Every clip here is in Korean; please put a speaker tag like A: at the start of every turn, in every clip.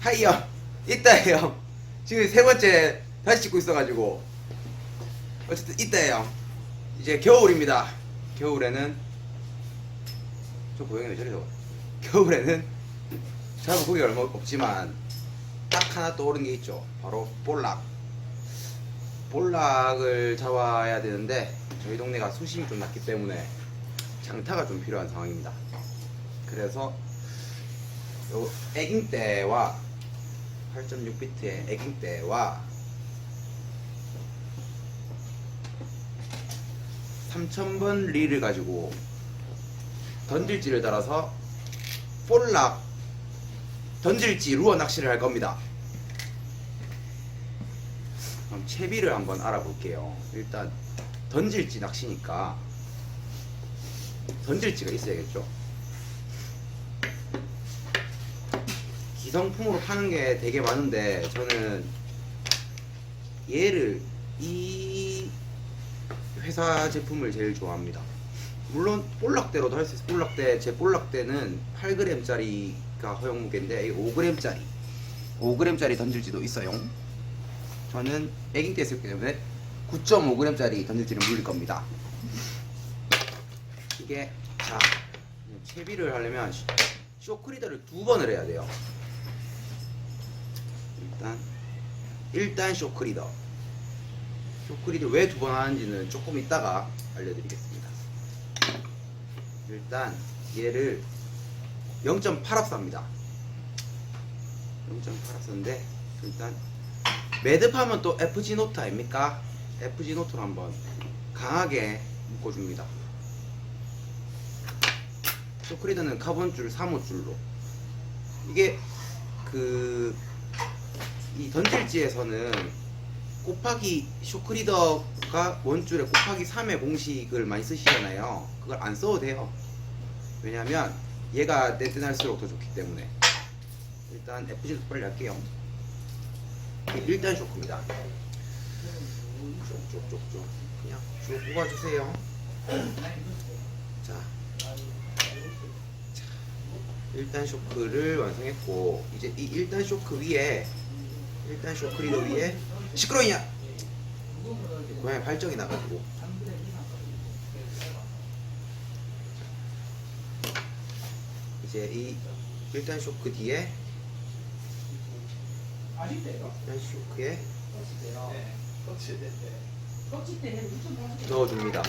A: 하이요. 이따예요. 지금 세 번째 다시 찍고 있어가지고. 어쨌든 이따예요. 이제 겨울입니다. 겨울에는 저 고양이 왜 저래서 겨울에는 잡은 고기가 얼마 없지만 딱 하나 떠오르는 게 있죠. 바로 볼락. 볼락을 잡아야 되는데 저희 동네가 수심이 좀 낮기 때문에 장타가 좀 필요한 상황입니다. 그래서 요 애깅대와 8.6비트의 애깅대와 3000번 릴을 가지고 던질지를 달아서 볼락 던질지 루어 낚시를 할 겁니다. 그럼 채비를 한번 알아볼게요. 일단 던질지 낚시니까 던질지가 있어야겠죠. 기성품으로 파는 게 되게 많은데 저는 얘를 이 회사 제품을 제일 좋아합니다. 물론 볼락대로도 할 수 있어요. 볼락대 제 볼락대는 8g짜리가 허용 무게인데 이게 5g짜리 5g짜리 던질지도 있어요. 저는 애깅 때 했기 때문에 9.5g짜리 던질지를 물릴 겁니다. 이게 자 채비를 하려면 쇼- 쇼크리더를 두 번을 해야 돼요. 일단 일단 쇼크리더 쇼크리더 왜 두 번 하는지는 조금 이따가 알려드리겠습니다. 일단 얘를 0.8합사입니다. 0.8합사인데 일단 매듭하면 또 FG 노트 아닙니까? FG 노트로 한번 강하게 묶어줍니다. 쇼크리더는 카본줄 3호줄로 이게 그 이 던질지에서는 곱하기 쇼크리더가 원줄에 곱하기 3의 공식을 많이 쓰시잖아요. 그걸 안 써도 돼요. 왜냐면 얘가 떼뜬할수록 더 좋기 때문에 일단 FG도 빨리 할게요. 일단 쇼크입니다. 쪽쪽쪽쪽 그냥 쭉 뽑아주세요. 자, 자, 일단 쇼크를 완성했고 이제 이 일단 쇼크 위에 일단 쇼크리더 위에 시끄러이냐? 고양이 발정이 나가지고 이제 이 일단 쇼크 뒤에 일단 쇼크에 넣어줍니다.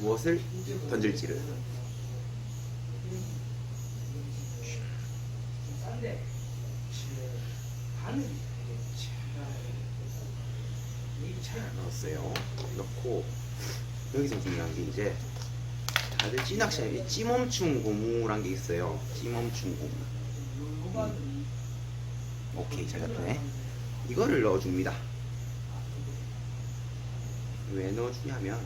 A: 무엇을 던질지를. 잘 넣었어요. 넣고 여기서 중요한 게 이제 다들 찌낚시하면 이 찌멈충 고무란 게 있어요. 찌멈충 고무. 오케이 잘 잡히네. 이거를 넣어줍니다. 왜 넣어주냐면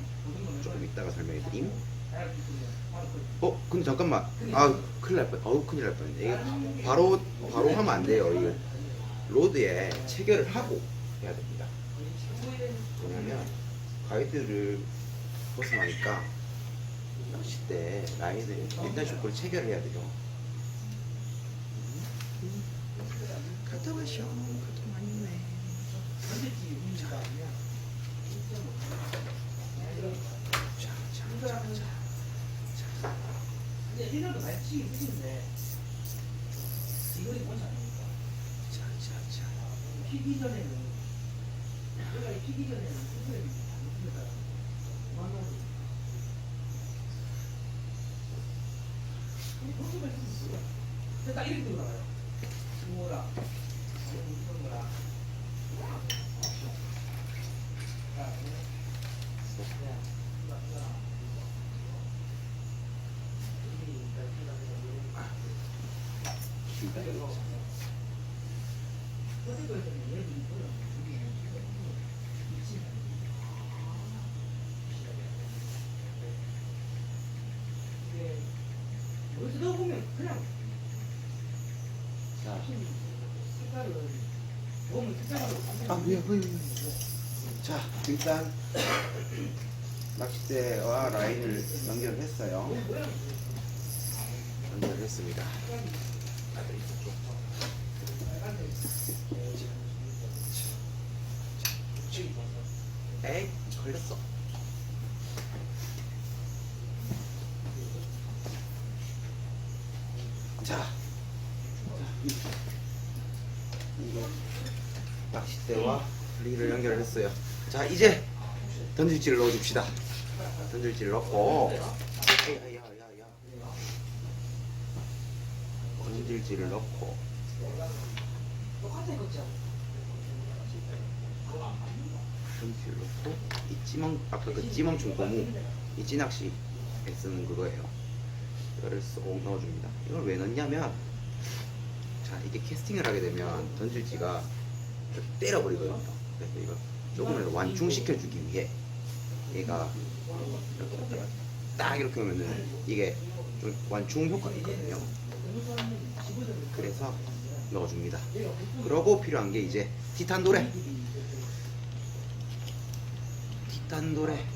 A: 조금 이따가 설명해드림. 어 근데 잠깐만 아 큰일 날 뻔. 어우 큰일 날 뻔했네. 이게 바로 바로 하면 안 돼요. 이거 로드에 체결을 하고 해야 됩니다. 뭐냐면 가이드를 벗어나니까 낚싯대 라인을 일단 쇼크를 체결해야 돼요. 갔다 와쇼. 갔다 많이 오네. 자, 자, 자, 자, 자. 자, 자, 자.
B: 피기 전에는 이 피기 전에는. 그만하고. 아니, 그렇게 말씀드렸어요. 근데 딱 이렇게 들어가요. 뭐라. 무슨 거라. 자, 여 예, 예, 예.
A: 자, 일단 낚싯대와 라인을 연결했어요. 연결했습니다. 에이, 걸렸어. 자. 낚싯대와 리를 연결했어요. 자 이제 던질지를 넣어줍시다. 던질지를 넣고. 던질지를 넣고. 던질지를 넣고. 이 찌멍 아까 그 찌멍충 고무 이 찌낚시에 쓰는 그거예요. 이거를 쏙 넣어줍니다. 이걸 왜 넣냐면 자 이게 캐스팅을 하게 되면 던질지가 때려버리거든요 그래서 이거 조금이라도 완충시켜주기 위해 얘가 이렇게 딱 이렇게 하면은 이게 좀 완충 효과가 있거든요. 그래서 넣어줍니다. 그러고 필요한 게 이제 티탄도레. 티탄도레.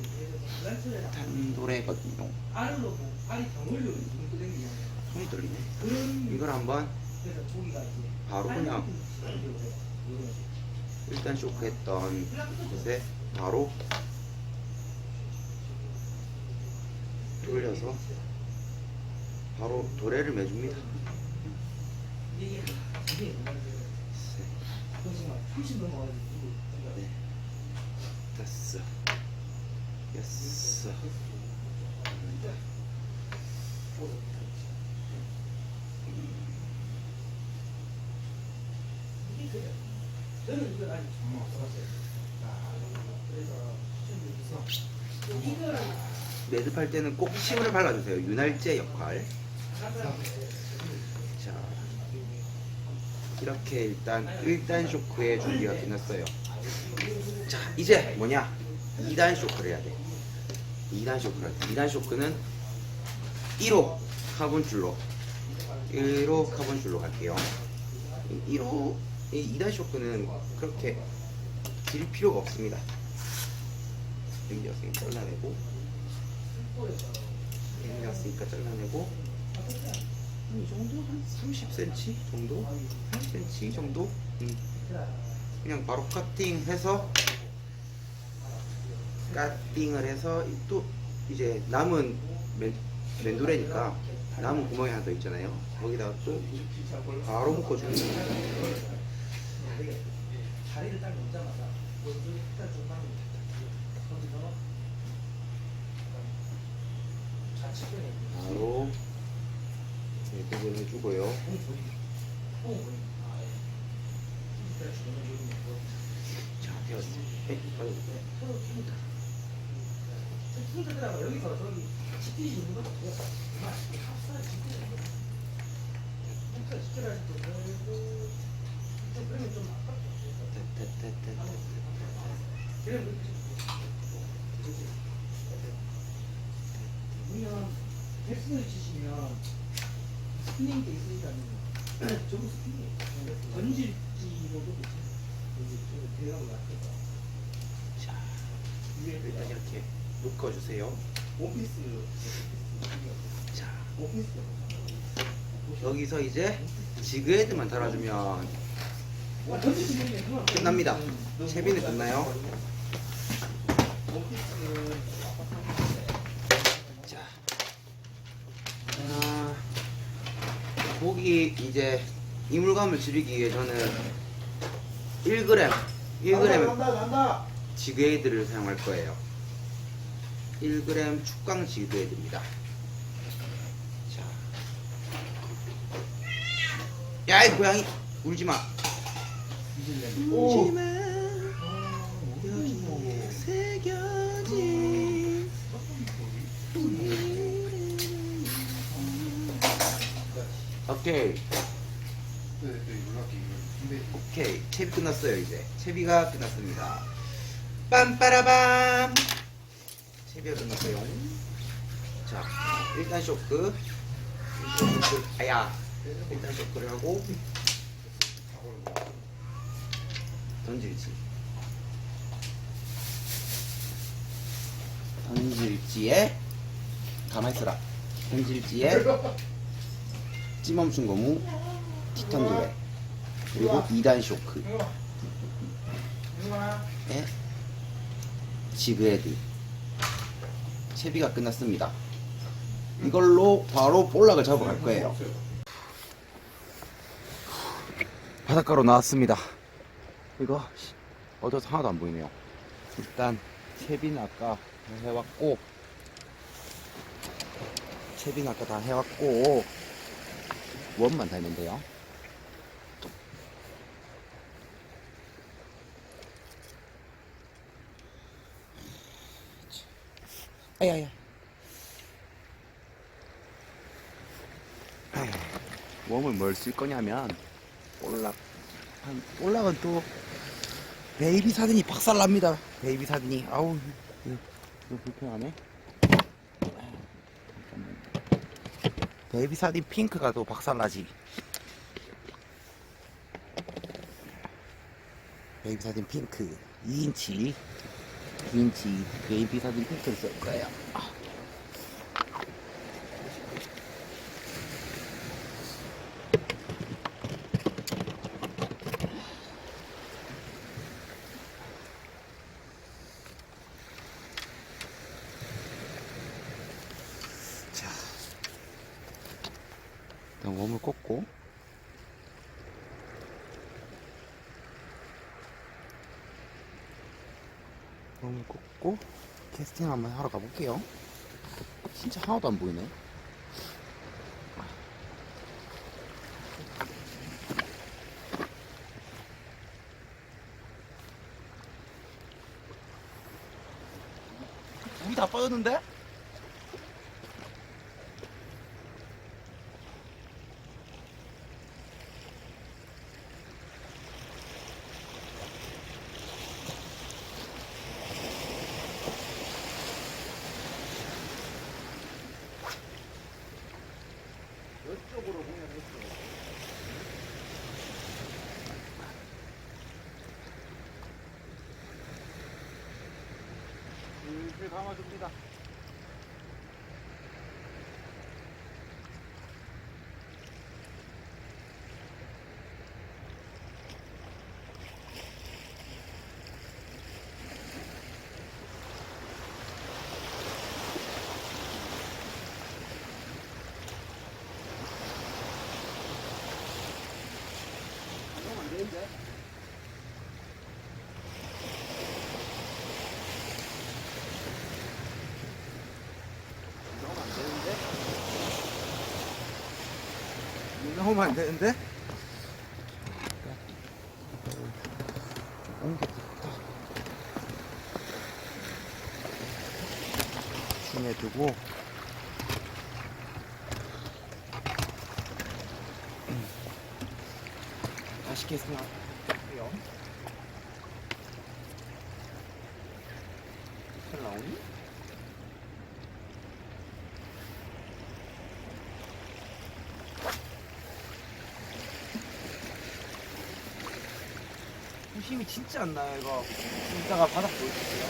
B: 땡기냐.
A: 손이 떨리네. 이걸 한번 바로 그냥 일단 쇼크했던 곳에 바로 돌려서 바로 도래를 매줍니다.
B: 이게 이게
A: 셋,
B: 정말 30 넘어가지고
A: 넷, 다섯, 여섯, 일곱,
B: 저는 이걸 아직 처음 써봤어요. 그래서 좀 여기서 이거를
A: 매듭할 때는 꼭 침을 발라주세요. 윤활제 역할. 자, 이렇게 일단 1단 쇼크의 준비가 끝났어요. 자, 이제 뭐냐? 2단 쇼크를 해야 돼. 2단 쇼크를 할 때. 2단 쇼크는 1호 카본 줄로 1호 카본 줄로 갈게요. 1호 2단 쇼크는 그렇게 길 필요가 없습니다. 여기 왔으니까 잘라내고 여기 왔으니까 잘라내고 이 정도 한 30cm 정도? 30cm 정도? 음. 그냥 바로 커팅해서 까띵을 해서 또 이제 남은 맨, 맨도레니까 남은 구멍이 하나 더 있잖아요 거기다가 또 바로 묶어주는 거예요
B: 자리를 딱 놓자마자 먼저 일단 좀만 던져서 좌측면에
A: 바로 이 부분 해주고요.
B: 공공아 예. 일단
A: 거자 아이고.
B: 서로 키니까 키니까 여기서 저기 집들이 있는 것도 그거 정말 합사 집들이 있는 거. 합사 집들이 할때 그리고. 좀 여기서
A: 이제 지그헤드만 달아주면 끝납니다. 채비는 끝나요. 자, 아, 고기 이제 이물감을 줄이기 위해 저는 1g, 1g 지그헤드를 사용할 거예요. 1g 축강 지그헤드입니다. 자, 야, 이 고양이 울지 마. 오케이. 오케이. 채비 끝났어요 이제. 채비가 끝났습니다. 빰빠라밤. 채비가 끝났어요. 자 일단 쇼크. 아야. 일단 쇼크를 하고 던질지. 던질지에 가만히 있어라. 던질지에 찌멈춘 고무 티탄 도레 그리고 2단 쇼크. 에? 지그헤드. 채비가 끝났습니다. 이걸로 바로 볼락을 잡으러 갈 거예요. 바닷가로 나왔습니다 이거 씨, 어두워서 하나도 안 보이네요. 일단 채비는 아까 다 해왔고 채비는 아까 다 해왔고 원만 달면 돼요. 아야야 웜을 뭘 쓸 거냐면 볼락 한 볼락은 또 베이비 사진이 박살납니다. 베이비 사진이. 아우 이거, 불편하네. 베이비 사진 핑크가 또 박살나지. 베이비 사진 핑크. 2인치. 2인치. 베이비 사진 핑크를 쓸 거예요 일단 웜을 꽂고 웜을 꽂고 캐스팅 한번 하러 가볼게요. 진짜 하나도 안 보이네. 물이 다 빠졌는데? 이쪽으로 공연했어. 슬슬 감아줍니다. 이러면 안 되는데? 이러면 안 되는데? 이러면 안 되는데? 중에 두고 나올게요. 잘 나오니? 힘이 진짜 안 나요 이거. 이따가 바닥 보여줄게요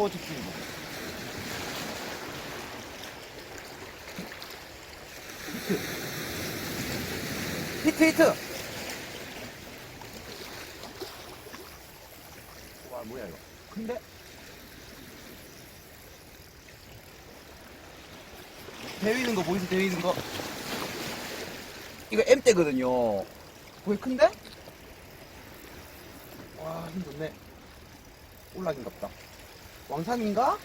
A: 포즈 찍는 거 히트 히트 와 뭐야 이거. 큰데? 대위는 거 보이세요 대위는 거? 이거 M대거든요. 거의 큰데? 와 힘 좋네. 올라긴 갑다 왕산인가?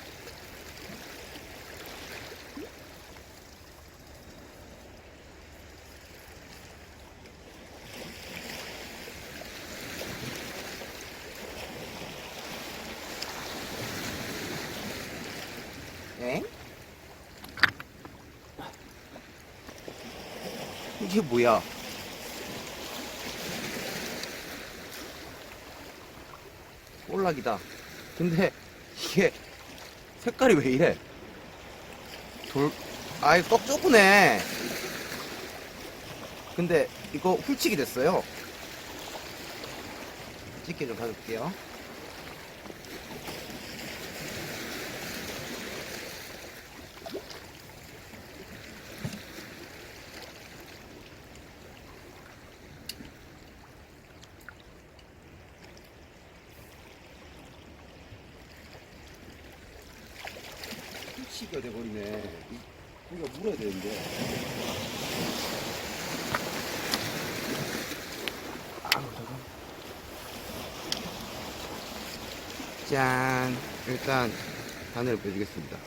A: 이게 뭐야? 올락이다. 근데 이게 색깔이 왜 이래? 돌, 아이 떡 좁으네. 근데 이거 훌치기 됐어요. 찍게 좀 가줄게요. 훌치기가 돼버리네. 이- 우리가 물어야 되는데. 짠. 일단 바늘을 빼주겠습니다.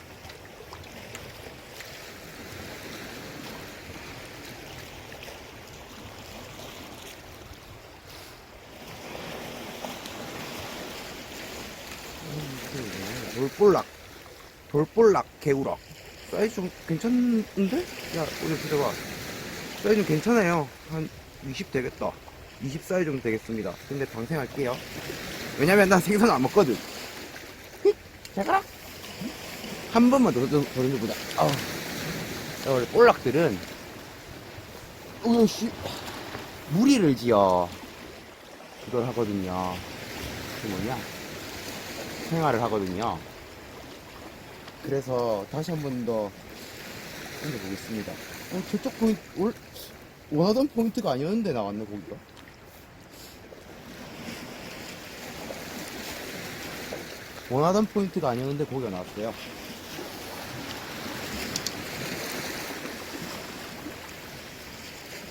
A: 돌볼락. 돌볼락 개우락. 사이즈 좀 괜찮은데? 야, 오늘 들어봐. 사이즈 좀 괜찮아요. 한 20 되겠다. 20 사이즈 정도 되겠습니다. 근데 방생할게요. 왜냐면 난 생선 안 먹거든. 가라! 한 번만 더, 더, 더 던져보자. 자, 원래 볼락들은, 으씨, 무리를 지어. 그걸 하거든요. 그 뭐냐? 생활을 하거든요. 그래서 다시 한 번더 던져보겠습니다. 어, 저쪽 포인트, 올, 원하던 포인트가 아니었는데 나왔네, 거기가. 원하던 포인트가 아니었는데 거기가 나왔어요.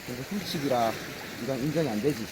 A: 그래서 훔치기라 이건 인정이 안 되지.